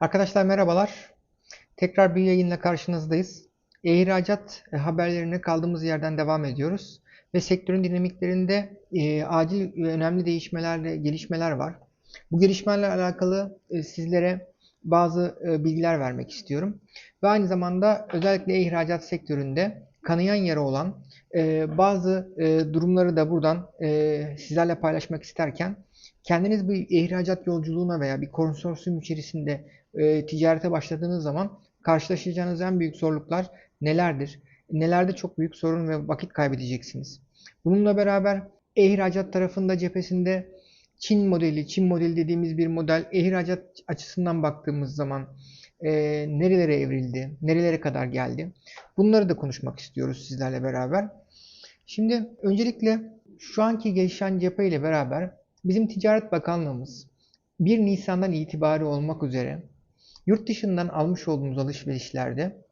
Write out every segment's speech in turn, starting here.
Arkadaşlar merhabalar. Tekrar bir yayınla karşınızdayız. E-ihracat e, haberlerine kaldığımız yerden devam ediyoruz. Ve sektörün dinamiklerinde e, acil ve önemli değişmeler, gelişmeler var. Bu gelişmelerle alakalı e, sizlere bazı e, bilgiler vermek istiyorum. Ve aynı zamanda özellikle e-ihracat sektöründe kanayan yara olan e, bazı e, durumları da buradan e, sizlerle paylaşmak isterken kendiniz bir ihracat yolculuğuna veya bir konsorsiyum içerisinde e, ticarete başladığınız zaman karşılaşacağınız en büyük zorluklar nelerdir? Nelerde çok büyük sorun ve vakit kaybedeceksiniz? Bununla beraber e-ihracat tarafında cephesinde Çin modeli, Çin modeli dediğimiz bir model e-ihracat açısından baktığımız zaman e, nerelere evrildi, nerelere kadar geldi? Bunları da konuşmak istiyoruz sizlerle beraber. Şimdi öncelikle şu anki gelişen cephe ile beraber bizim Ticaret Bakanlığımız 1 Nisan'dan itibari olmak üzere yurt dışından almış olduğumuz alışverişlerde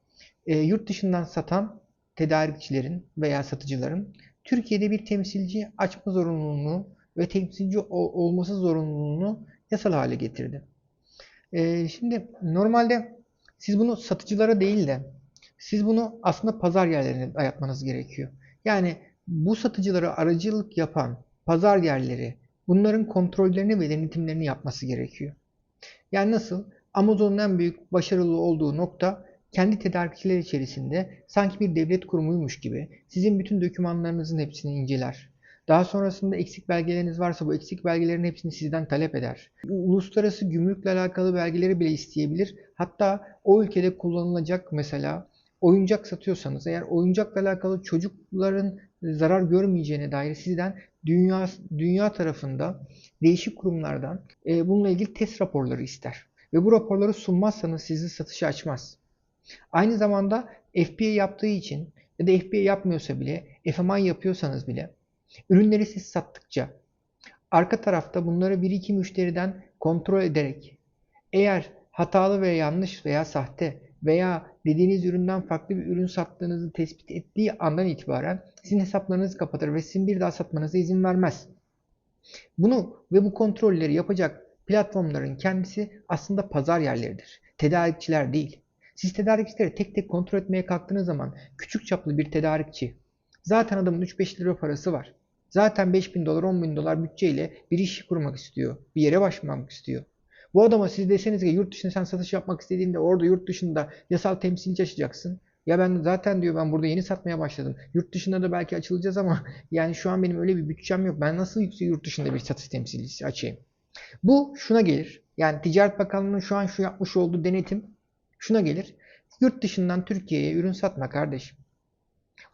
e, yurt dışından satan tedarikçilerin veya satıcıların Türkiye'de bir temsilci açma zorunluluğunu ve temsilci ol- olması zorunluluğunu yasal hale getirdi. E, şimdi normalde siz bunu satıcılara değil de siz bunu aslında pazar yerlerine dayatmanız gerekiyor. Yani bu satıcılara aracılık yapan pazar yerleri bunların kontrollerini ve denetimlerini yapması gerekiyor. Yani nasıl? Amazon'un en büyük başarılı olduğu nokta kendi tedarikçiler içerisinde sanki bir devlet kurumuymuş gibi sizin bütün dokümanlarınızın hepsini inceler. Daha sonrasında eksik belgeleriniz varsa bu eksik belgelerin hepsini sizden talep eder. Uluslararası gümrükle alakalı belgeleri bile isteyebilir. Hatta o ülkede kullanılacak mesela oyuncak satıyorsanız eğer oyuncakla alakalı çocukların zarar görmeyeceğine dair sizden dünya dünya tarafında değişik kurumlardan e, bununla ilgili test raporları ister. Ve bu raporları sunmazsanız sizi satışa açmaz. Aynı zamanda FBA yaptığı için ya da FBA yapmıyorsa bile FMI yapıyorsanız bile ürünleri siz sattıkça arka tarafta bunları bir iki müşteriden kontrol ederek eğer hatalı veya yanlış veya sahte veya dediğiniz üründen farklı bir ürün sattığınızı tespit ettiği andan itibaren sizin hesaplarınızı kapatır ve sizin bir daha satmanıza izin vermez. Bunu ve bu kontrolleri yapacak platformların kendisi aslında pazar yerleridir. Tedarikçiler değil. Siz tedarikçileri tek tek kontrol etmeye kalktığınız zaman küçük çaplı bir tedarikçi zaten adamın 3-5 lira parası var. Zaten 5 bin dolar 10 bin dolar bütçeyle bir iş kurmak istiyor. Bir yere başlamak istiyor. Bu adama siz deseniz ki yurt dışında sen satış yapmak istediğinde orada yurt dışında yasal temsilci açacaksın. Ya ben zaten diyor ben burada yeni satmaya başladım. Yurt dışında da belki açılacağız ama yani şu an benim öyle bir bütçem yok. Ben nasıl yüksek yurt dışında bir satış temsilcisi açayım? Bu şuna gelir. Yani Ticaret Bakanlığı'nın şu an şu yapmış olduğu denetim şuna gelir. Yurt dışından Türkiye'ye ürün satma kardeşim.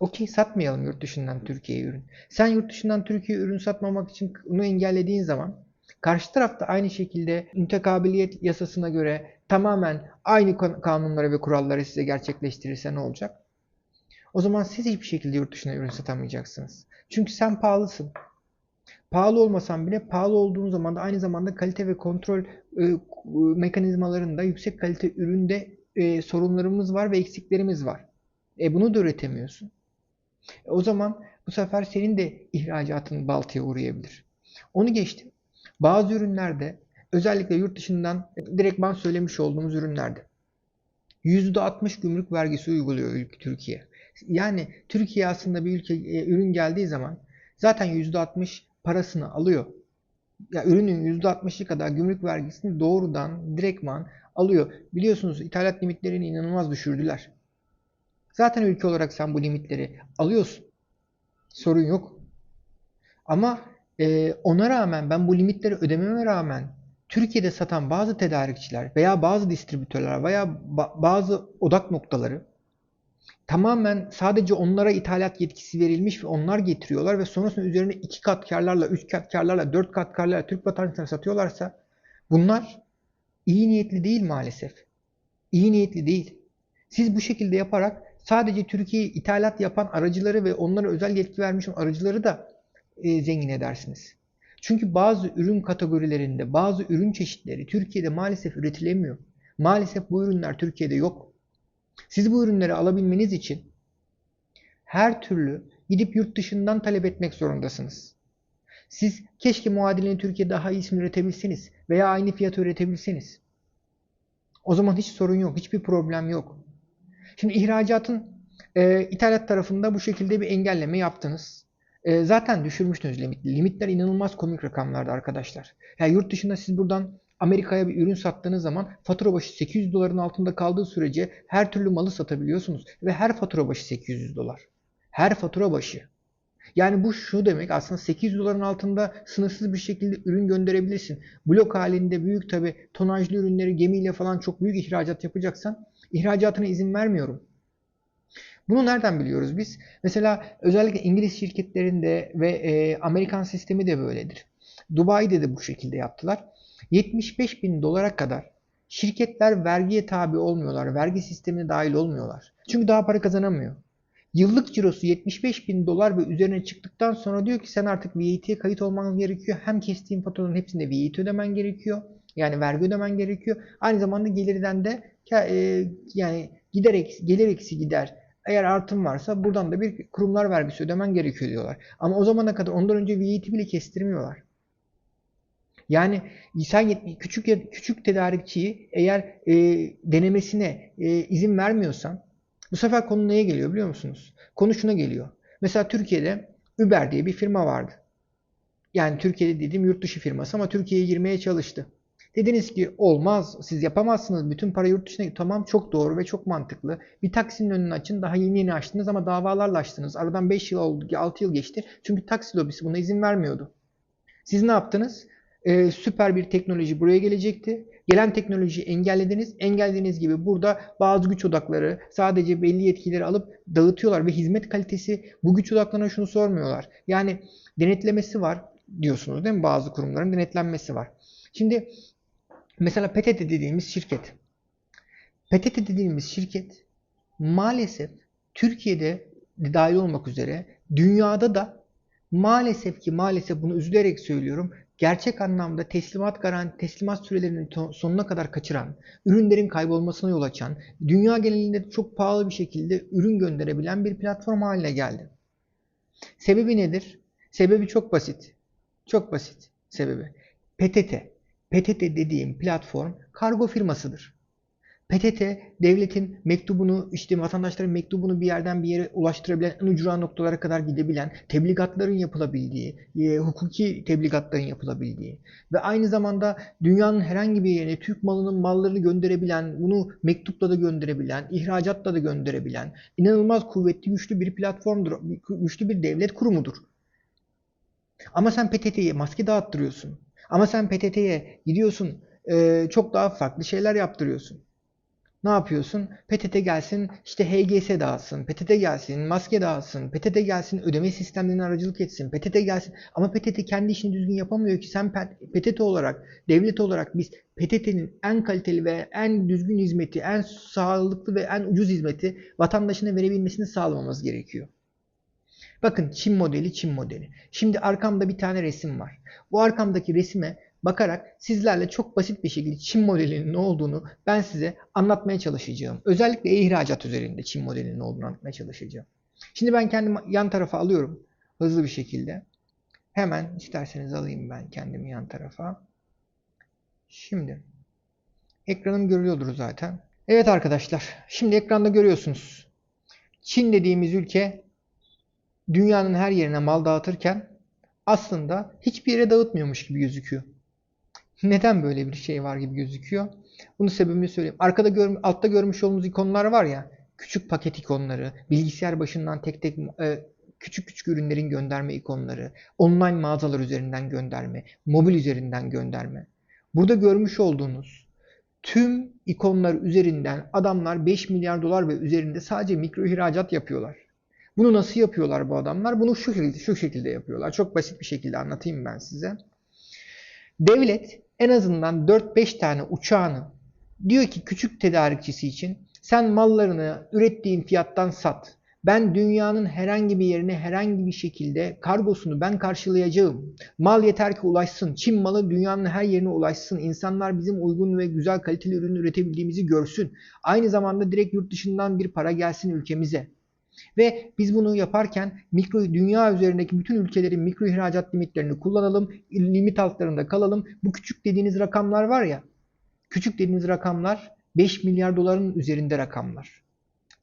Okey satmayalım yurt dışından Türkiye'ye ürün. Sen yurt dışından Türkiye'ye ürün satmamak için bunu engellediğin zaman karşı tarafta aynı şekilde mütekabiliyet yasasına göre tamamen aynı kanunları ve kuralları size gerçekleştirirse ne olacak? O zaman siz hiçbir şekilde yurt dışına ürün satamayacaksınız. Çünkü sen pahalısın. Pahalı olmasan bile pahalı olduğun zaman da aynı zamanda kalite ve kontrol e, mekanizmalarında yüksek kalite üründe e, sorunlarımız var ve eksiklerimiz var. E bunu da üretemiyorsun. E, o zaman bu sefer senin de ihracatın baltaya uğrayabilir. Onu geçtim. Bazı ürünlerde özellikle yurt dışından direktman söylemiş olduğumuz ürünlerde %60 gümrük vergisi uyguluyor Türkiye. Yani Türkiye aslında bir ülke e, ürün geldiği zaman zaten %60 parasını alıyor. Ya ürünün %60'ı kadar gümrük vergisini doğrudan direktman alıyor. Biliyorsunuz ithalat limitlerini inanılmaz düşürdüler. Zaten ülke olarak sen bu limitleri alıyorsun. Sorun yok. Ama e, ona rağmen ben bu limitleri ödememe rağmen Türkiye'de satan bazı tedarikçiler veya bazı distribütörler veya ba- bazı odak noktaları tamamen sadece onlara ithalat yetkisi verilmiş ve onlar getiriyorlar ve sonrasında üzerine iki kat karlarla, üç kat karlarla, dört kat karlarla Türk vatandaşlarına satıyorlarsa bunlar iyi niyetli değil maalesef. İyi niyetli değil. Siz bu şekilde yaparak sadece Türkiye'ye ithalat yapan aracıları ve onlara özel yetki vermiş aracıları da e, zengin edersiniz. Çünkü bazı ürün kategorilerinde, bazı ürün çeşitleri Türkiye'de maalesef üretilemiyor. Maalesef bu ürünler Türkiye'de yok. Siz bu ürünleri alabilmeniz için her türlü gidip yurt dışından talep etmek zorundasınız. Siz keşke muadilini Türkiye'de daha iyisini üretebilseniz veya aynı fiyatı üretebilseniz. O zaman hiç sorun yok, hiçbir problem yok. Şimdi ihracatın e, ithalat tarafında bu şekilde bir engelleme yaptınız. E, zaten düşürmüştünüz limit. Limitler inanılmaz komik rakamlarda arkadaşlar. Yani yurt dışında siz buradan Amerika'ya bir ürün sattığınız zaman fatura başı 800 doların altında kaldığı sürece her türlü malı satabiliyorsunuz. Ve her fatura başı 800 dolar. Her fatura başı. Yani bu şu demek aslında 800 doların altında sınırsız bir şekilde ürün gönderebilirsin. Blok halinde büyük tabi tonajlı ürünleri gemiyle falan çok büyük ihracat yapacaksan ihracatına izin vermiyorum. Bunu nereden biliyoruz biz? Mesela özellikle İngiliz şirketlerinde ve e, Amerikan sistemi de böyledir. Dubai'de de bu şekilde yaptılar. 75 bin dolara kadar şirketler vergiye tabi olmuyorlar. Vergi sistemine dahil olmuyorlar. Çünkü daha para kazanamıyor. Yıllık cirosu 75 bin dolar ve üzerine çıktıktan sonra diyor ki sen artık VAT'ye kayıt olman gerekiyor. Hem kestiğin faturaların hepsinde VAT ödemen gerekiyor. Yani vergi ödemen gerekiyor. Aynı zamanda gelirden de e, yani giderek gelir eksi gider. Eğer artım varsa buradan da bir kurumlar vergisi ödemen gerekiyor diyorlar. Ama o zamana kadar ondan önce VAT bile kestirmiyorlar. Yani sen küçük küçük tedarikçiyi eğer e, denemesine e, izin vermiyorsan bu sefer konu neye geliyor biliyor musunuz? Konu şuna geliyor. Mesela Türkiye'de Uber diye bir firma vardı. Yani Türkiye'de dediğim yurt dışı firması ama Türkiye'ye girmeye çalıştı. Dediniz ki olmaz siz yapamazsınız bütün para yurt dışına tamam çok doğru ve çok mantıklı. Bir taksinin önünü açın daha yeni yeni açtınız ama davalarla açtınız. Aradan 5 yıl oldu 6 yıl geçti. Çünkü taksi lobisi buna izin vermiyordu. Siz ne yaptınız? Ee, süper bir teknoloji buraya gelecekti. Gelen teknolojiyi engellediniz. Engellediğiniz gibi burada bazı güç odakları sadece belli yetkileri alıp dağıtıyorlar ve hizmet kalitesi bu güç odaklarına şunu sormuyorlar. Yani denetlemesi var diyorsunuz değil mi? Bazı kurumların denetlenmesi var. Şimdi mesela PTT dediğimiz şirket. PTT dediğimiz şirket maalesef Türkiye'de dahil olmak üzere dünyada da maalesef ki maalesef bunu üzülerek söylüyorum gerçek anlamda teslimat garanti, teslimat sürelerini sonuna kadar kaçıran, ürünlerin kaybolmasına yol açan, dünya genelinde çok pahalı bir şekilde ürün gönderebilen bir platform haline geldi. Sebebi nedir? Sebebi çok basit. Çok basit sebebi. PTT. PTT dediğim platform kargo firmasıdır. PTT devletin mektubunu işte vatandaşların mektubunu bir yerden bir yere ulaştırabilen en ucra noktalara kadar gidebilen tebligatların yapılabildiği, e, hukuki tebligatların yapılabildiği ve aynı zamanda dünyanın herhangi bir yerine Türk malının mallarını gönderebilen, bunu mektupla da gönderebilen, ihracatla da gönderebilen inanılmaz kuvvetli güçlü bir platformdur, güçlü bir devlet kurumudur. Ama sen PTT'ye maske dağıttırıyorsun. Ama sen PTT'ye gidiyorsun e, çok daha farklı şeyler yaptırıyorsun. Ne yapıyorsun? PTT gelsin, işte HGS dağıtsın, PTT gelsin, maske dağıtsın, PTT gelsin, ödeme sistemlerine aracılık etsin, PTT gelsin. Ama PTT kendi işini düzgün yapamıyor ki sen PTT olarak, devlet olarak biz PTT'nin en kaliteli ve en düzgün hizmeti, en sağlıklı ve en ucuz hizmeti vatandaşına verebilmesini sağlamamız gerekiyor. Bakın Çin modeli, Çin modeli. Şimdi arkamda bir tane resim var. Bu arkamdaki resime bakarak sizlerle çok basit bir şekilde Çin modelinin ne olduğunu ben size anlatmaya çalışacağım. Özellikle ihracat üzerinde Çin modelinin ne olduğunu anlatmaya çalışacağım. Şimdi ben kendimi yan tarafa alıyorum hızlı bir şekilde. Hemen isterseniz alayım ben kendimi yan tarafa. Şimdi ekranım görülüyordur zaten. Evet arkadaşlar şimdi ekranda görüyorsunuz. Çin dediğimiz ülke dünyanın her yerine mal dağıtırken aslında hiçbir yere dağıtmıyormuş gibi gözüküyor. Neden böyle bir şey var gibi gözüküyor? Bunun sebebini söyleyeyim. Arkada gör, altta görmüş olduğumuz ikonlar var ya, küçük paket ikonları, bilgisayar başından tek tek e, küçük küçük ürünlerin gönderme ikonları, online mağazalar üzerinden gönderme, mobil üzerinden gönderme. Burada görmüş olduğunuz tüm ikonlar üzerinden adamlar 5 milyar dolar ve üzerinde sadece mikro ihracat yapıyorlar. Bunu nasıl yapıyorlar bu adamlar? Bunu şu şekilde, şu şekilde yapıyorlar. Çok basit bir şekilde anlatayım ben size. Devlet en azından 4-5 tane uçağını diyor ki küçük tedarikçisi için sen mallarını ürettiğin fiyattan sat. Ben dünyanın herhangi bir yerine herhangi bir şekilde kargosunu ben karşılayacağım. Mal yeter ki ulaşsın. Çin malı dünyanın her yerine ulaşsın. İnsanlar bizim uygun ve güzel kaliteli ürün üretebildiğimizi görsün. Aynı zamanda direkt yurt dışından bir para gelsin ülkemize. Ve biz bunu yaparken mikro dünya üzerindeki bütün ülkelerin mikro ihracat limitlerini kullanalım. Limit altlarında kalalım. Bu küçük dediğiniz rakamlar var ya. Küçük dediğiniz rakamlar 5 milyar doların üzerinde rakamlar.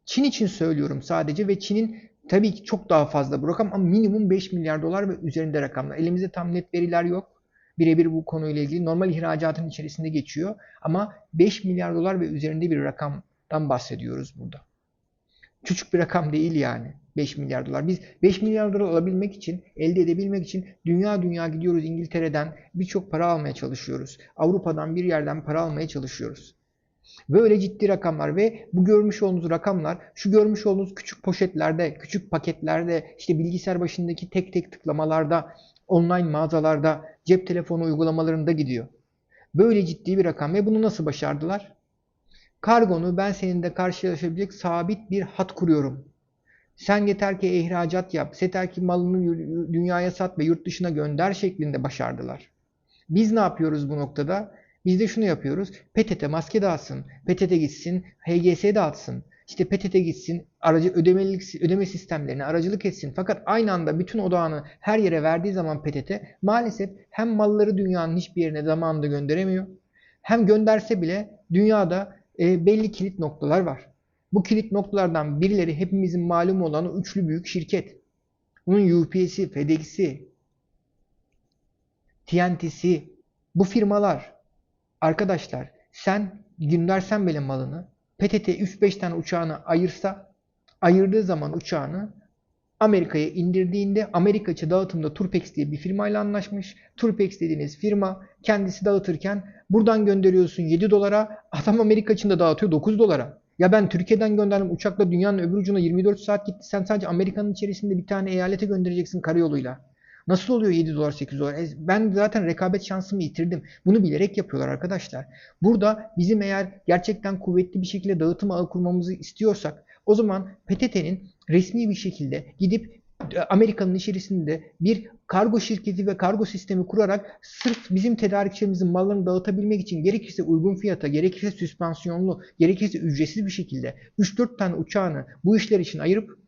Çin için söylüyorum sadece ve Çin'in tabii ki çok daha fazla bu rakam ama minimum 5 milyar dolar ve üzerinde rakamlar. Elimizde tam net veriler yok. Birebir bu konuyla ilgili normal ihracatın içerisinde geçiyor ama 5 milyar dolar ve üzerinde bir rakamdan bahsediyoruz burada. Küçük bir rakam değil yani 5 milyar dolar. Biz 5 milyar dolar alabilmek için, elde edebilmek için dünya dünya gidiyoruz İngiltere'den birçok para almaya çalışıyoruz. Avrupa'dan bir yerden para almaya çalışıyoruz. Böyle ciddi rakamlar ve bu görmüş olduğunuz rakamlar şu görmüş olduğunuz küçük poşetlerde, küçük paketlerde, işte bilgisayar başındaki tek tek tıklamalarda, online mağazalarda, cep telefonu uygulamalarında gidiyor. Böyle ciddi bir rakam ve bunu nasıl başardılar? Kargonu ben seninle karşılaşabilecek sabit bir hat kuruyorum. Sen yeter ki ihracat yap, yeter ki malını dünyaya sat ve yurt dışına gönder şeklinde başardılar. Biz ne yapıyoruz bu noktada? Biz de şunu yapıyoruz. PTT maske dağıtsın, PTT gitsin, HGS dağıtsın. İşte PTT gitsin, aracı ödemelik, ödeme sistemlerine aracılık etsin. Fakat aynı anda bütün odağını her yere verdiği zaman PTT maalesef hem malları dünyanın hiçbir yerine zamanında gönderemiyor. Hem gönderse bile dünyada e, belli kilit noktalar var. Bu kilit noktalardan birileri hepimizin malum olan o üçlü büyük şirket. Bunun UPS'i, FedEx'i, TNT'si, bu firmalar. Arkadaşlar sen göndersen bile malını PTT 3-5 tane uçağını ayırsa ayırdığı zaman uçağını Amerika'ya indirdiğinde Amerika içi dağıtımda Turpex diye bir firmayla anlaşmış. Turpex dediğiniz firma kendisi dağıtırken buradan gönderiyorsun 7 dolara adam Amerika içinde dağıtıyor 9 dolara. Ya ben Türkiye'den gönderdim uçakla dünyanın öbür ucuna 24 saat gitti. Sen sadece Amerika'nın içerisinde bir tane eyalete göndereceksin karayoluyla. Nasıl oluyor 7 dolar 8 dolar? Ben zaten rekabet şansımı yitirdim. Bunu bilerek yapıyorlar arkadaşlar. Burada bizim eğer gerçekten kuvvetli bir şekilde dağıtım ağı kurmamızı istiyorsak o zaman PTT'nin resmi bir şekilde gidip e, Amerika'nın içerisinde bir kargo şirketi ve kargo sistemi kurarak sırf bizim tedarikçilerimizin mallarını dağıtabilmek için gerekirse uygun fiyata, gerekirse süspansiyonlu, gerekirse ücretsiz bir şekilde 3-4 tane uçağını bu işler için ayırıp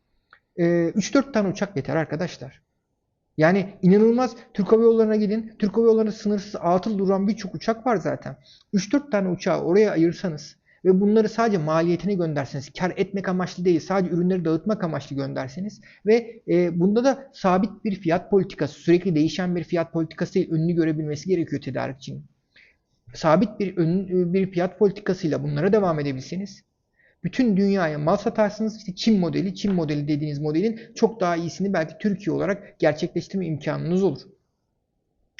3-4 e, tane uçak yeter arkadaşlar. Yani inanılmaz Türk Hava Yolları'na gidin. Türk Hava Yolları'nda sınırsız atıl duran birçok uçak var zaten. 3-4 tane uçağı oraya ayırsanız ve bunları sadece maliyetine gönderseniz, kar etmek amaçlı değil, sadece ürünleri dağıtmak amaçlı gönderseniz ve e, bunda da sabit bir fiyat politikası, sürekli değişen bir fiyat politikası değil, önünü görebilmesi gerekiyor tedarikçinin. Sabit bir ön, bir fiyat politikasıyla bunlara devam edebilseniz bütün dünyaya mal satarsınız. İşte Çin modeli, Çin modeli dediğiniz modelin çok daha iyisini belki Türkiye olarak gerçekleştirme imkanınız olur.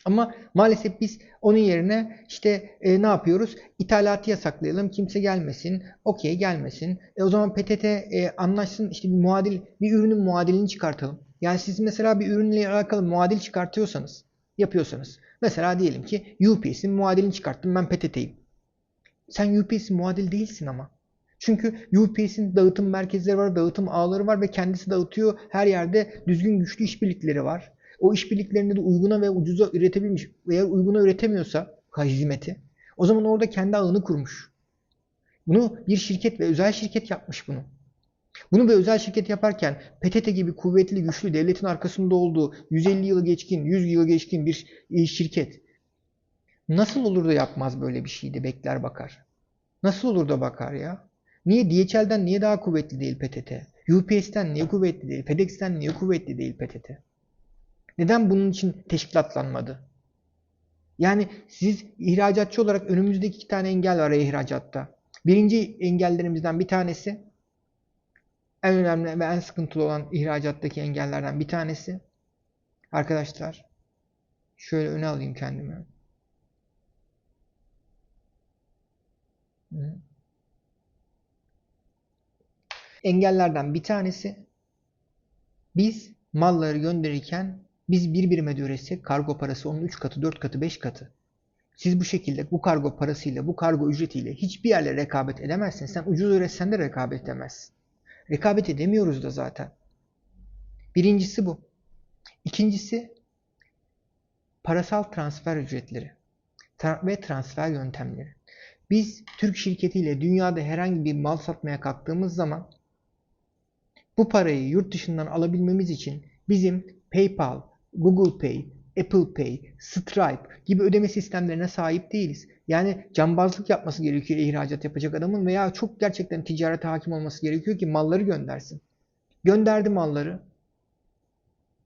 Ama maalesef biz onun yerine işte e, ne yapıyoruz? İthalatı yasaklayalım, kimse gelmesin, okey gelmesin. E, o zaman PTT e, anlaşsın, işte bir muadil, bir ürünün muadilini çıkartalım. Yani siz mesela bir ürünle alakalı muadil çıkartıyorsanız, yapıyorsanız. Mesela diyelim ki UPS'in muadilini çıkarttım, ben PTT'yim. Sen UPS'in muadil değilsin ama. Çünkü UPS'in dağıtım merkezleri var, dağıtım ağları var ve kendisi dağıtıyor. Her yerde düzgün güçlü işbirlikleri var. O işbirliklerini de uyguna ve ucuza üretebilmiş veya uyguna üretemiyorsa hizmeti o zaman orada kendi ağını kurmuş. Bunu bir şirket ve özel şirket yapmış bunu. Bunu bir özel şirket yaparken PTT gibi kuvvetli, güçlü, devletin arkasında olduğu 150 yılı geçkin, 100 yılı geçkin bir şirket nasıl olur da yapmaz böyle bir şeydi bekler bakar. Nasıl olur da bakar ya? Niye DHL'den niye daha kuvvetli değil PTT? UPS'ten niye kuvvetli değil? FedEx'ten niye kuvvetli değil PTT? Neden bunun için teşkilatlanmadı? Yani siz ihracatçı olarak önümüzdeki iki tane engel var ihracatta. Birinci engellerimizden bir tanesi en önemli ve en sıkıntılı olan ihracattaki engellerden bir tanesi arkadaşlar şöyle öne alayım kendimi. Engellerden bir tanesi biz malları gönderirken biz bir birime de üretsek kargo parası onun 3 katı, 4 katı, 5 katı. Siz bu şekilde bu kargo parasıyla, bu kargo ücretiyle hiçbir yerle rekabet edemezsin. Sen ucuz üretsen de rekabet edemezsin. Rekabet edemiyoruz da zaten. Birincisi bu. İkincisi parasal transfer ücretleri ve transfer yöntemleri. Biz Türk şirketiyle dünyada herhangi bir mal satmaya kalktığımız zaman bu parayı yurt dışından alabilmemiz için bizim PayPal, Google Pay, Apple Pay, Stripe gibi ödeme sistemlerine sahip değiliz. Yani cambazlık yapması gerekiyor ihracat yapacak adamın veya çok gerçekten ticarete hakim olması gerekiyor ki malları göndersin. Gönderdi malları.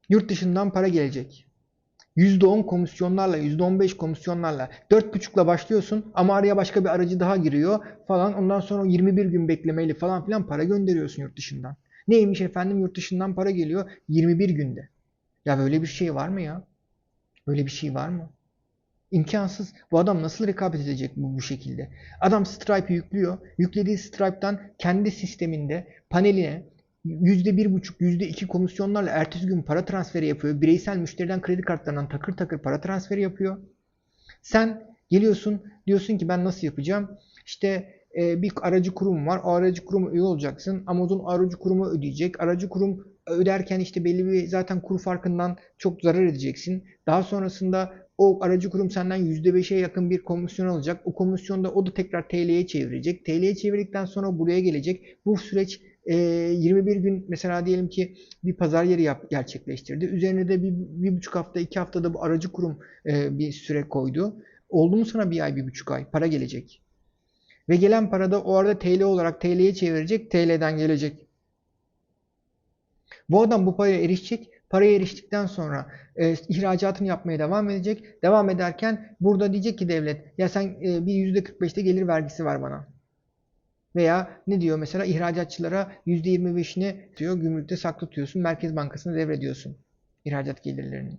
Yurt dışından para gelecek. %10 komisyonlarla, %15 komisyonlarla 4.5'la başlıyorsun ama araya başka bir aracı daha giriyor falan. Ondan sonra 21 gün beklemeli falan filan para gönderiyorsun yurt dışından. Neymiş efendim yurt dışından para geliyor 21 günde. Ya böyle bir şey var mı ya? Böyle bir şey var mı? İmkansız. Bu adam nasıl rekabet edecek bu, bu şekilde? Adam Stripe yüklüyor. Yüklediği Stripe'dan kendi sisteminde paneline %1,5, %2 komisyonlarla ertesi gün para transferi yapıyor. Bireysel müşteriden kredi kartlarından takır takır para transferi yapıyor. Sen geliyorsun diyorsun ki ben nasıl yapacağım? İşte e, bir aracı kurum var. O aracı kuruma üye olacaksın. Amazon aracı kurumu ödeyecek. Aracı kurum öderken işte belli bir zaten kur farkından çok zarar edeceksin. Daha sonrasında o aracı kurum senden %5'e yakın bir komisyon alacak. O komisyonda o da tekrar TL'ye çevirecek. TL'ye çevirdikten sonra buraya gelecek. Bu süreç 21 gün mesela diyelim ki bir pazar yeri yap, gerçekleştirdi. Üzerine de bir, bir buçuk hafta, iki haftada bu aracı kurum bir süre koydu. Oldu mu sana bir ay, bir buçuk ay? Para gelecek. Ve gelen para da o arada TL olarak TL'ye çevirecek, TL'den gelecek. Bu adam bu paraya erişecek. Paraya eriştikten sonra e, ihracatını yapmaya devam edecek. Devam ederken burada diyecek ki devlet ya sen e, bir %45'te gelir vergisi var bana. Veya ne diyor mesela ihracatçılara %25'ini diyor gümrükte saklı tutuyorsun. Merkez Bankası'na devrediyorsun ihracat gelirlerini.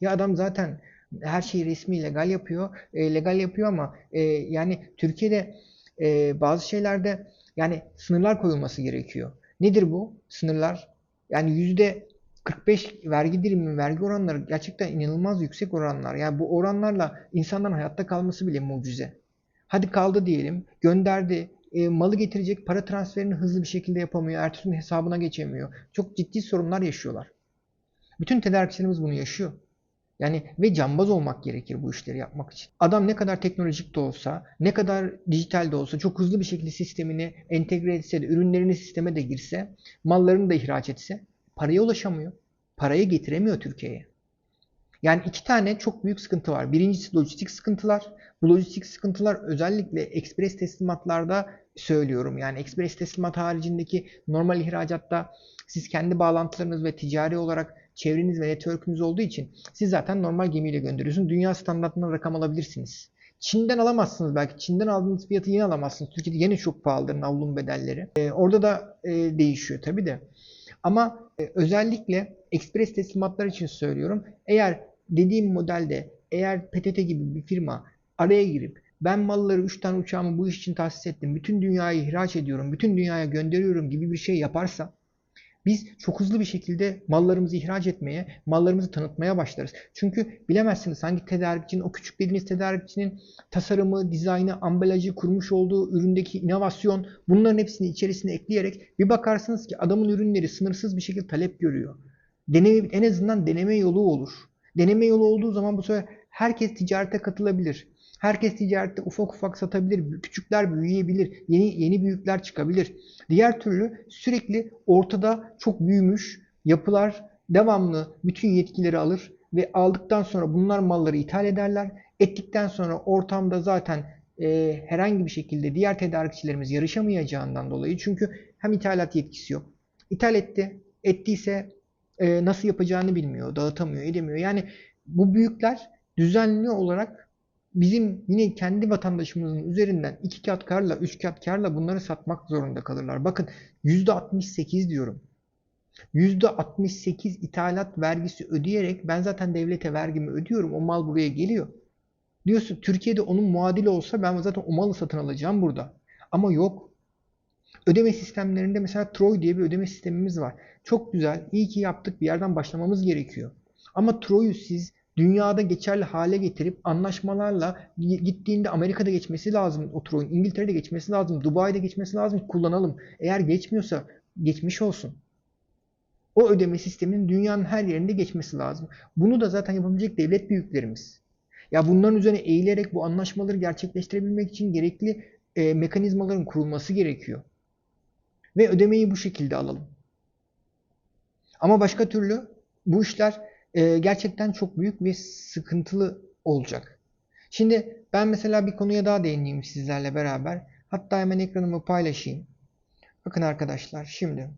Ya adam zaten her şeyi resmi legal yapıyor. E, legal yapıyor ama e, yani Türkiye'de e, bazı şeylerde yani sınırlar koyulması gerekiyor. Nedir bu sınırlar? Yani yüzde 45 vergi dilimi, vergi oranları gerçekten inanılmaz yüksek oranlar. Yani bu oranlarla insanların hayatta kalması bile mucize. Hadi kaldı diyelim, gönderdi, e, malı getirecek para transferini hızlı bir şekilde yapamıyor, ertesi gün hesabına geçemiyor. Çok ciddi sorunlar yaşıyorlar. Bütün tedarikçilerimiz bunu yaşıyor. Yani ve cambaz olmak gerekir bu işleri yapmak için. Adam ne kadar teknolojik de olsa, ne kadar dijital de olsa, çok hızlı bir şekilde sistemini entegre etse de, ürünlerini sisteme de girse, mallarını da ihraç etse, paraya ulaşamıyor. Parayı getiremiyor Türkiye'ye. Yani iki tane çok büyük sıkıntı var. Birincisi lojistik sıkıntılar. Bu lojistik sıkıntılar özellikle ekspres teslimatlarda söylüyorum. Yani ekspres teslimat haricindeki normal ihracatta siz kendi bağlantılarınız ve ticari olarak çevreniz ve network'ünüz olduğu için siz zaten normal gemiyle gönderiyorsunuz. Dünya standartına rakam alabilirsiniz. Çin'den alamazsınız belki. Çin'den aldığınız fiyatı yine alamazsınız. Türkiye'de yine çok pahalıdır navlun bedelleri. Ee, orada da e, değişiyor tabi de. Ama e, özellikle ekspres teslimatlar için söylüyorum. Eğer dediğim modelde eğer PTT gibi bir firma araya girip ben malları 3 tane uçağımı bu iş için tahsis ettim. Bütün dünyayı ihraç ediyorum. Bütün dünyaya gönderiyorum gibi bir şey yaparsa biz çok hızlı bir şekilde mallarımızı ihraç etmeye, mallarımızı tanıtmaya başlarız. Çünkü bilemezsiniz hangi tedarikçinin, o küçük dediğiniz tedarikçinin tasarımı, dizaynı, ambalajı, kurmuş olduğu üründeki inovasyon bunların hepsini içerisine ekleyerek bir bakarsınız ki adamın ürünleri sınırsız bir şekilde talep görüyor. Deneme, en azından deneme yolu olur. Deneme yolu olduğu zaman bu sefer herkes ticarete katılabilir. Herkes ticarette ufak ufak satabilir. Küçükler büyüyebilir. Yeni yeni büyükler çıkabilir. Diğer türlü sürekli ortada çok büyümüş yapılar devamlı bütün yetkileri alır ve aldıktan sonra bunlar malları ithal ederler. Ettikten sonra ortamda zaten e, herhangi bir şekilde diğer tedarikçilerimiz yarışamayacağından dolayı çünkü hem ithalat yetkisi yok. İthal etti. Ettiyse e, nasıl yapacağını bilmiyor, dağıtamıyor, edemiyor. Yani bu büyükler düzenli olarak bizim yine kendi vatandaşımızın üzerinden iki kat karla, üç kat karla bunları satmak zorunda kalırlar. Bakın %68 diyorum. %68 ithalat vergisi ödeyerek ben zaten devlete vergimi ödüyorum. O mal buraya geliyor. Diyorsun Türkiye'de onun muadili olsa ben zaten o malı satın alacağım burada. Ama yok. Ödeme sistemlerinde mesela Troy diye bir ödeme sistemimiz var. Çok güzel. İyi ki yaptık. Bir yerden başlamamız gerekiyor. Ama Troy'u siz dünyada geçerli hale getirip anlaşmalarla gittiğinde Amerika'da geçmesi lazım o Troy'un, İngiltere'de geçmesi lazım, Dubai'de geçmesi lazım kullanalım. Eğer geçmiyorsa geçmiş olsun. O ödeme sisteminin dünyanın her yerinde geçmesi lazım. Bunu da zaten yapabilecek devlet büyüklerimiz. Ya bunların üzerine eğilerek bu anlaşmaları gerçekleştirebilmek için gerekli e, mekanizmaların kurulması gerekiyor. Ve ödemeyi bu şekilde alalım. Ama başka türlü bu işler e, gerçekten çok büyük ve sıkıntılı olacak. Şimdi ben mesela bir konuya daha değineyim sizlerle beraber. Hatta hemen ekranımı paylaşayım. Bakın arkadaşlar şimdi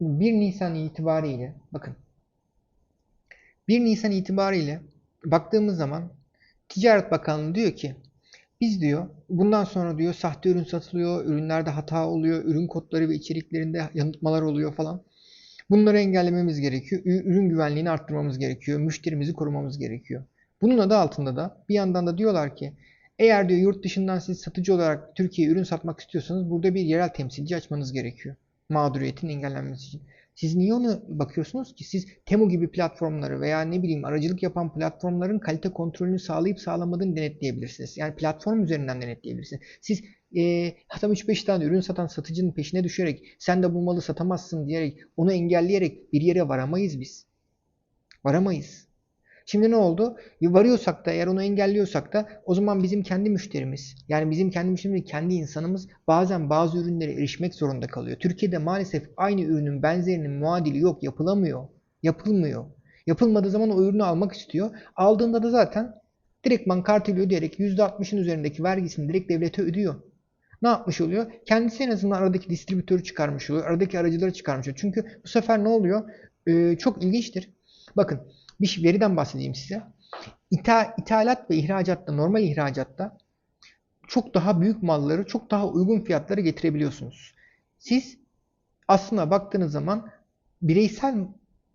1 Nisan itibariyle bakın 1 Nisan itibariyle baktığımız zaman Ticaret Bakanlığı diyor ki biz diyor bundan sonra diyor sahte ürün satılıyor, ürünlerde hata oluyor, ürün kodları ve içeriklerinde yanıltmalar oluyor falan. Bunları engellememiz gerekiyor. Ürün güvenliğini arttırmamız gerekiyor. Müşterimizi korumamız gerekiyor. Bunun adı altında da bir yandan da diyorlar ki eğer diyor yurt dışından siz satıcı olarak Türkiye'ye ürün satmak istiyorsanız burada bir yerel temsilci açmanız gerekiyor. Mağduriyetin engellenmesi için. Siz niye onu bakıyorsunuz ki? Siz Temu gibi platformları veya ne bileyim aracılık yapan platformların kalite kontrolünü sağlayıp sağlamadığını denetleyebilirsiniz. Yani platform üzerinden denetleyebilirsiniz. Siz e, adam 3-5 tane ürün satan satıcının peşine düşerek sen de bu malı satamazsın diyerek onu engelleyerek bir yere varamayız biz. Varamayız. Şimdi ne oldu? Varıyorsak da eğer onu engelliyorsak da o zaman bizim kendi müşterimiz yani bizim kendi müşterimiz kendi insanımız bazen bazı ürünlere erişmek zorunda kalıyor. Türkiye'de maalesef aynı ürünün benzerinin muadili yok yapılamıyor. Yapılmıyor. Yapılmadığı zaman o ürünü almak istiyor. Aldığında da zaten direktman kartıyla ödeyerek %60'ın üzerindeki vergisini direkt devlete ödüyor. Ne yapmış oluyor? Kendisi en azından aradaki distribütörü çıkarmış oluyor. Aradaki aracıları çıkarmış oluyor. Çünkü bu sefer ne oluyor? Ee, çok ilginçtir. Bakın bir veriden bahsedeyim size. İtha, ithalat ve ihracatta, normal ihracatta çok daha büyük malları çok daha uygun fiyatlara getirebiliyorsunuz. Siz aslında baktığınız zaman bireysel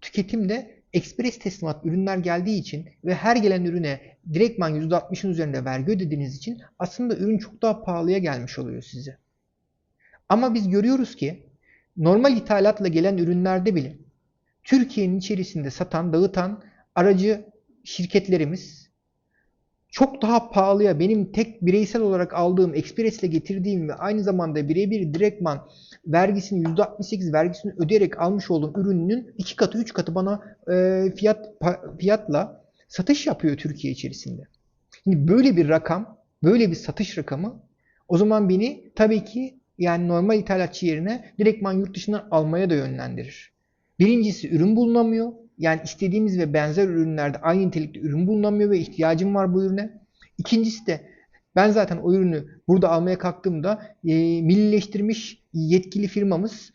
tüketimde ekspres teslimat ürünler geldiği için ve her gelen ürüne direktman %60'ın üzerinde vergi ödediğiniz için aslında ürün çok daha pahalıya gelmiş oluyor size. Ama biz görüyoruz ki normal ithalatla gelen ürünlerde bile Türkiye'nin içerisinde satan, dağıtan aracı şirketlerimiz çok daha pahalıya benim tek bireysel olarak aldığım, Express'le getirdiğim ve aynı zamanda birebir direktman vergisini %68 vergisini ödeyerek almış olduğum ürünün iki katı, üç katı bana e, fiyat fiyatla satış yapıyor Türkiye içerisinde. Şimdi böyle bir rakam, böyle bir satış rakamı o zaman beni tabii ki yani normal ithalatçı yerine direktman yurt dışından almaya da yönlendirir. Birincisi ürün bulunamıyor. Yani istediğimiz ve benzer ürünlerde aynı nitelikte ürün bulunamıyor ve ihtiyacım var bu ürüne. İkincisi de ben zaten o ürünü burada almaya kalktığımda e, millileştirmiş yetkili firmamız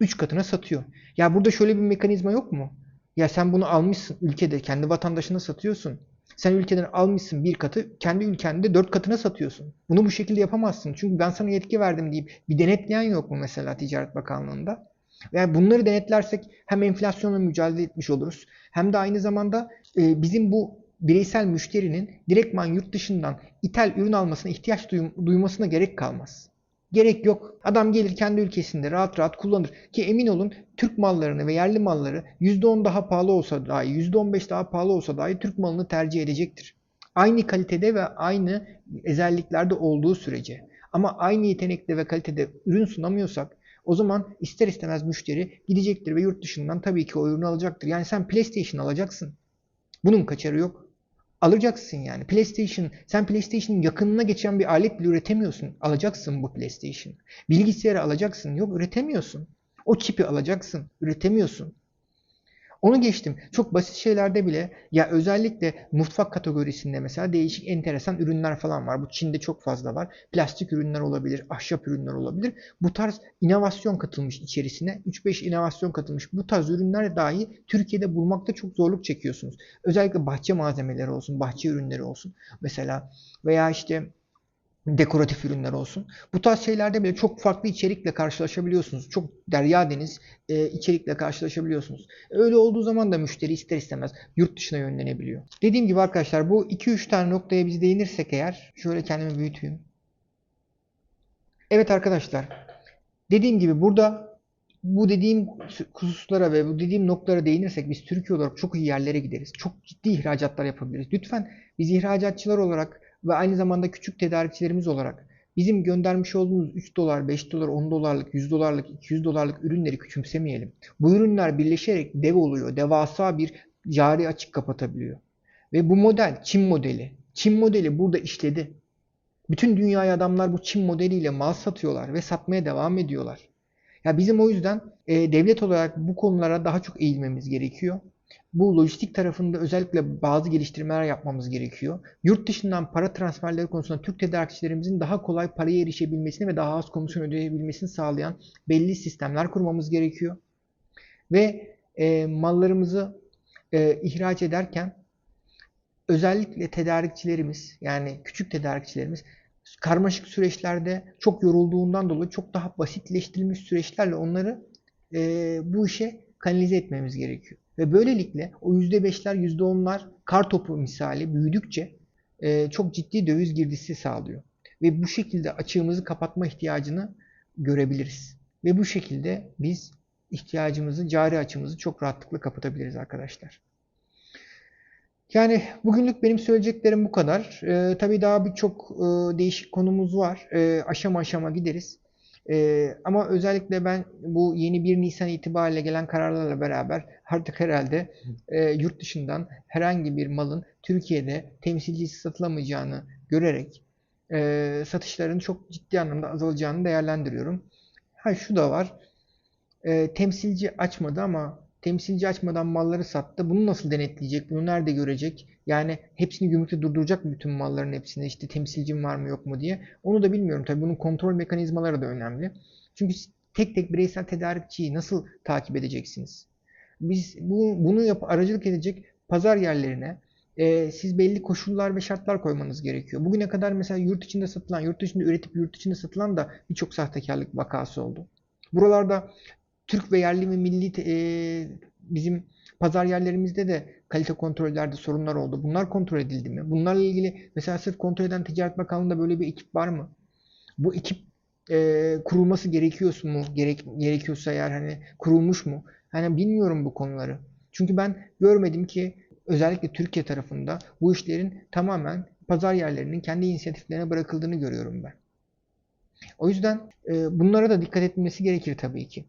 3 katına satıyor. Ya burada şöyle bir mekanizma yok mu? Ya sen bunu almışsın ülkede kendi vatandaşına satıyorsun. Sen ülkeden almışsın bir katı, kendi ülkende dört katına satıyorsun. Bunu bu şekilde yapamazsın. Çünkü ben sana yetki verdim deyip bir denetleyen yok mu mesela Ticaret Bakanlığı'nda? Yani bunları denetlersek hem enflasyonla mücadele etmiş oluruz hem de aynı zamanda e, bizim bu bireysel müşterinin direktman yurt dışından ithal ürün almasına ihtiyaç duymasına gerek kalmaz. Gerek yok. Adam gelir kendi ülkesinde rahat rahat kullanır. Ki emin olun Türk mallarını ve yerli malları %10 daha pahalı olsa dahi, %15 daha pahalı olsa dahi Türk malını tercih edecektir. Aynı kalitede ve aynı özelliklerde olduğu sürece. Ama aynı yetenekte ve kalitede ürün sunamıyorsak o zaman ister istemez müşteri gidecektir ve yurt dışından tabii ki o ürünü alacaktır. Yani sen PlayStation alacaksın. Bunun kaçarı yok. Alacaksın yani. PlayStation, sen PlayStation'ın yakınına geçen bir alet bile üretemiyorsun. Alacaksın bu PlayStation. Bilgisayarı alacaksın. Yok üretemiyorsun. O çipi alacaksın. Üretemiyorsun. Onu geçtim. Çok basit şeylerde bile ya özellikle mutfak kategorisinde mesela değişik enteresan ürünler falan var. Bu Çin'de çok fazla var. Plastik ürünler olabilir, ahşap ürünler olabilir. Bu tarz inovasyon katılmış içerisine. 3-5 inovasyon katılmış. Bu tarz ürünler dahi Türkiye'de bulmakta çok zorluk çekiyorsunuz. Özellikle bahçe malzemeleri olsun, bahçe ürünleri olsun. Mesela veya işte dekoratif ürünler olsun. Bu tarz şeylerde bile çok farklı içerikle karşılaşabiliyorsunuz. Çok derya deniz e, içerikle karşılaşabiliyorsunuz. Öyle olduğu zaman da müşteri ister istemez yurt dışına yönlenebiliyor. Dediğim gibi arkadaşlar bu 2-3 tane noktaya biz değinirsek eğer şöyle kendimi büyüteyim. Evet arkadaşlar dediğim gibi burada bu dediğim hususlara ve bu dediğim noktalara değinirsek biz Türkiye olarak çok iyi yerlere gideriz. Çok ciddi ihracatlar yapabiliriz. Lütfen biz ihracatçılar olarak ve aynı zamanda küçük tedarikçilerimiz olarak bizim göndermiş olduğumuz 3 dolar, 5 dolar, 10 dolarlık, 100 dolarlık, 200 dolarlık ürünleri küçümsemeyelim. Bu ürünler birleşerek dev oluyor. Devasa bir cari açık kapatabiliyor. Ve bu model Çin modeli. Çin modeli burada işledi. Bütün dünyaya adamlar bu Çin modeliyle mal satıyorlar ve satmaya devam ediyorlar. Ya bizim o yüzden e, devlet olarak bu konulara daha çok eğilmemiz gerekiyor. Bu lojistik tarafında özellikle bazı geliştirmeler yapmamız gerekiyor. Yurt dışından para transferleri konusunda Türk tedarikçilerimizin daha kolay paraya erişebilmesini ve daha az komisyon ödeyebilmesini sağlayan belli sistemler kurmamız gerekiyor. Ve e, mallarımızı e, ihraç ederken özellikle tedarikçilerimiz yani küçük tedarikçilerimiz karmaşık süreçlerde çok yorulduğundan dolayı çok daha basitleştirilmiş süreçlerle onları e, bu işe kanalize etmemiz gerekiyor. Ve böylelikle o %5'ler %10'lar kar topu misali büyüdükçe e, çok ciddi döviz girdisi sağlıyor. Ve bu şekilde açığımızı kapatma ihtiyacını görebiliriz. Ve bu şekilde biz ihtiyacımızı, cari açımızı çok rahatlıkla kapatabiliriz arkadaşlar. Yani bugünlük benim söyleyeceklerim bu kadar. Ee, tabii daha birçok e, değişik konumuz var. Ee, aşama aşama gideriz. Ee, ama özellikle ben bu yeni 1 Nisan itibariyle gelen kararlarla beraber artık herhalde e, yurt dışından herhangi bir malın Türkiye'de temsilcisi satılamayacağını görerek e, satışların çok ciddi anlamda azalacağını değerlendiriyorum. Ha şu da var. E, temsilci açmadı ama temsilci açmadan malları sattı. Bunu nasıl denetleyecek? Bunu nerede görecek? Yani hepsini gümrükte durduracak mı bütün malların hepsini? İşte temsilcim var mı yok mu diye. Onu da bilmiyorum. Tabii bunun kontrol mekanizmaları da önemli. Çünkü tek tek bireysel tedarikçiyi nasıl takip edeceksiniz? Biz bu, bunu yap, aracılık edecek pazar yerlerine e, siz belli koşullar ve şartlar koymanız gerekiyor. Bugüne kadar mesela yurt içinde satılan, yurt dışında üretip yurt içinde satılan da birçok sahtekarlık vakası oldu. Buralarda Türk ve yerli ve milli e, bizim pazar yerlerimizde de kalite kontrollerde sorunlar oldu. Bunlar kontrol edildi mi? Bunlarla ilgili mesela sırf kontrol eden Ticaret Bakanlığı'nda böyle bir ekip var mı? Bu ekip e, kurulması gerekiyor mu? Gerek, gerekiyorsa eğer hani kurulmuş mu? Hani bilmiyorum bu konuları. Çünkü ben görmedim ki özellikle Türkiye tarafında bu işlerin tamamen pazar yerlerinin kendi inisiyatiflerine bırakıldığını görüyorum ben. O yüzden e, bunlara da dikkat etmesi gerekir tabii ki.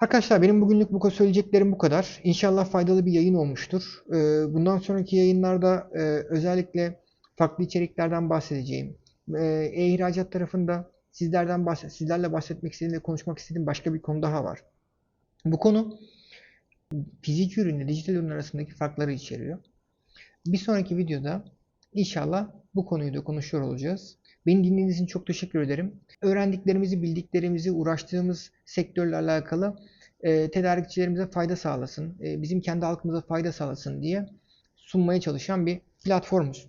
Arkadaşlar benim bugünlük bu söyleyeceklerim bu kadar. İnşallah faydalı bir yayın olmuştur. Ee, bundan sonraki yayınlarda e, özellikle farklı içeriklerden bahsedeceğim. Ee, E-ihracat tarafında sizlerden bahset, sizlerle bahsetmek istediğim ve konuşmak istediğim başka bir konu daha var. Bu konu fiziki ürünle dijital ürün arasındaki farkları içeriyor. Bir sonraki videoda inşallah bu konuyu da konuşuyor olacağız. Beni dinlediğiniz için çok teşekkür ederim. Öğrendiklerimizi, bildiklerimizi, uğraştığımız sektörle alakalı e, tedarikçilerimize fayda sağlasın, e, bizim kendi halkımıza fayda sağlasın diye sunmaya çalışan bir platformuz.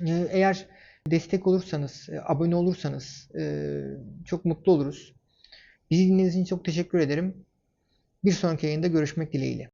E, eğer destek olursanız, e, abone olursanız e, çok mutlu oluruz. Bizi dinlediğiniz için çok teşekkür ederim. Bir sonraki yayında görüşmek dileğiyle.